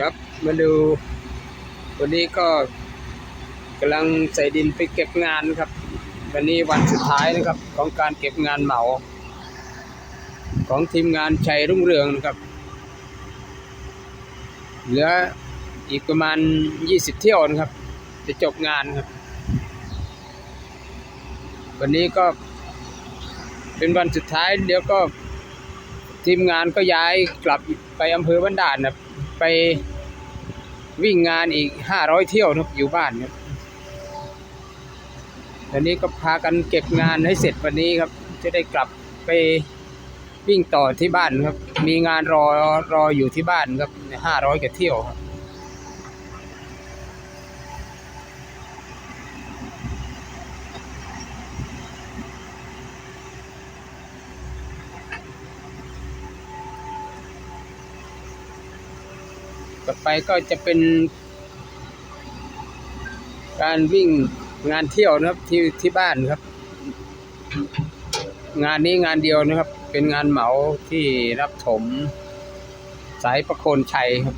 ครับมาดู วันนี้ก็กำลังใส่ดินไปเก็บงานครับ วันนี้วันสุดท้ายนะครับของการเก็บงานเหมา ของทีมงานชัยรุ่งเรืองนะครับ เหลืออีกประมาณ 20 เที่ยวนะครับ จะจบงานครับ วันนี้ก็เป็นวันสุดท้ายเดี๋ยวก็ทีมงานก็ย้ายกลับไปอำเภอบ้านด่านนะ ไปวิ่งงานอีกห้าร้อยเที่ยวนะครับอยู่บ้านครับตอนนี้ก็พากันเก็บงานให้เสร็จวันนี้ครับ จะได้กลับไปวิ่งต่อที่บ้านครับ มีงานรอรออยู่ที่บ้านครับห้าร้อยกว่าเที่ยวครับ ต่อไปก็จะเป็น การวิ่งงานเที่ยวนะครับที่ที่บ้านครับ งานนี้งานเดียวนะครับ เป็นงานเหมาที่รับถม สายประโคนชัยครับ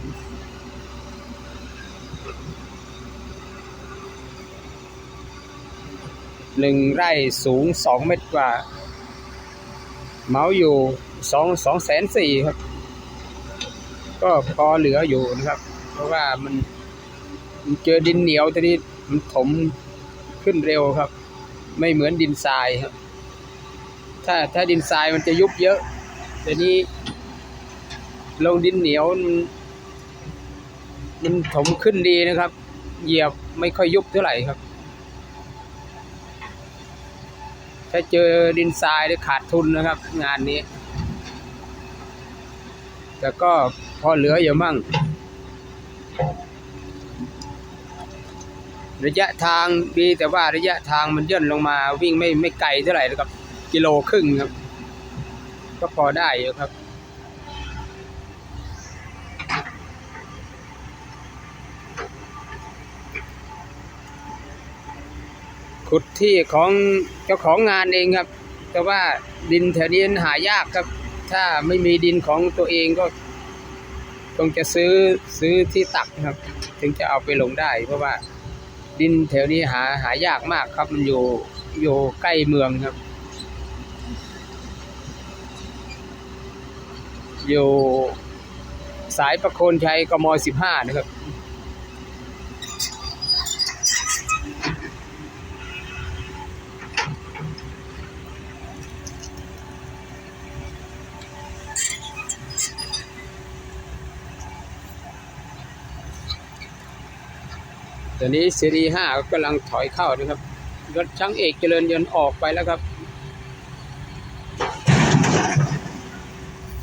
หนึ่งไร่สูงสองเมตรกว่า เหมาอยู่สองสองแสนสี่ครับ ก็พอเหลืออยู่นะครับ เพราะว่ามันมันเจอดินเหนียวตอนนี้มันถมขึ้นเร็วครับ ไม่เหมือนดินทรายครับ ถ้าถ้าดินทรายมันจะยุบเยอะแต่นี้ ลงดินเหนียวมันมันถมขึ้นดีนะครับ เหยียบไม่ค่อยยุบเท่าไหร่ครับ ถ้าเจอดินทรายได้ขาดทุนนะครับ งานนี้ แต่ก็พอเหลืออยู่มั่ง ระยะทางดีแต่ว่าระยะทางมันย่นลงมาวิ่งไม่ไม่ไกลเท่าไหร่นะครับ กิโลครึ่งครับ ก็พอได้อยู่ครับขุดที่ของเจ้าของงานเองครับ แต่ว่าดินแถวนี้หายากครับ ถ้าไม่มีดินของตัวเองก็คงจะซื้อซื้อที่ตักครับ ถึงจะเอาไปลงได้ เพราะว่าดินแถวนี้หาหายากมากครับมันอยู่อยู่ใกล้เมืองครับ อยู่สายประโคนชัยกมสิบห้านะครับ ตอนนี้ซีรีห้ากำลังถอยเข้านะครับ รถช่างเอกเจริญยนต์ออกไปแล้วครับ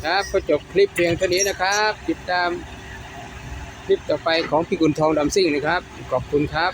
ครับก็จบคลิปเพียงเท่านี้นะครับ ติดตามคลิปต่อไปของพี่กุลทองดำซิ่งนะครับ ขอบคุณครับ